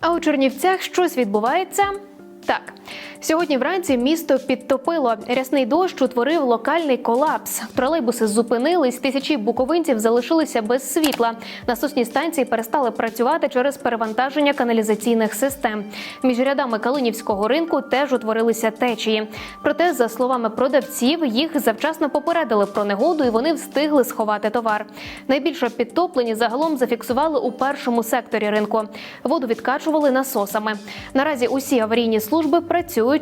А у Чернівцях щось відбувається? Так. Сьогодні вранці місто підтопило. Рясний дощ утворив локальний колапс. Тролейбуси зупинились, тисячі буковинців залишилися без світла. Насосні станції перестали працювати через перевантаження каналізаційних систем. Між рядами Калинівського ринку теж утворилися течії. Проте, за словами продавців, їх завчасно попередили про негоду і вони встигли сховати товар. Найбільше підтоплені загалом зафіксували у першому секторі ринку. Воду відкачували насосами. Наразі усі аварійні служби працюють,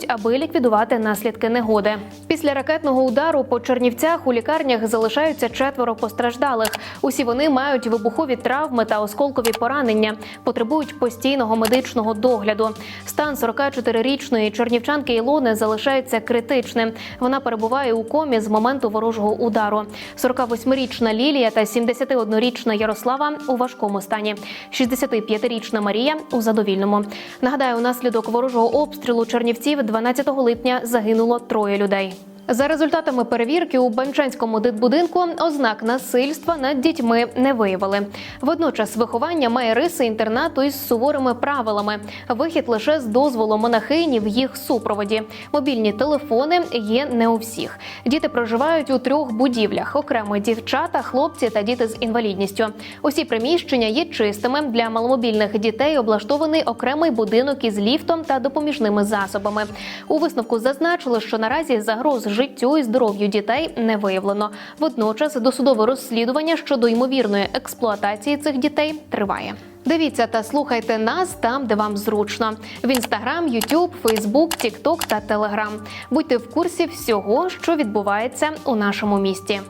аби ліквідувати наслідки негоди. Після ракетного удару по Чернівцях у лікарнях залишаються четверо постраждалих. Усі вони мають вибухові травми та осколкові поранення, потребують постійного медичного догляду. Стан 44-річної чернівчанки Ілони залишається критичним. Вона перебуває у комі з моменту ворожого удару. 48-річна Лілія та 71-річна Ярослава у важкому стані. 65-річна Марія у задовільному. Нагадаю, унаслідок ворожого обстрілу Чернівців 12 липня загинуло троє людей. За результатами перевірки у Банчанському дитбудинку ознак насильства над дітьми не виявили. Водночас виховання має риси інтернату із суворими правилами. Вихід лише з дозволу монахині в їх супроводі. Мобільні телефони є не у всіх. Діти проживають у трьох будівлях: окремо дівчата, хлопці та діти з інвалідністю. Усі приміщення є чистими для маломобільних дітей. Облаштований окремий будинок із ліфтом та допоміжними засобами. У висновку зазначили, що наразі загроз життю і здоров'ю дітей не виявлено. Водночас досудове розслідування щодо ймовірної експлуатації цих дітей триває. Дивіться та слухайте нас там, де вам зручно: в інстаграм, Ютуб, Фейсбук, Тікток та Телеграм. Будьте в курсі всього, що відбувається у нашому місті.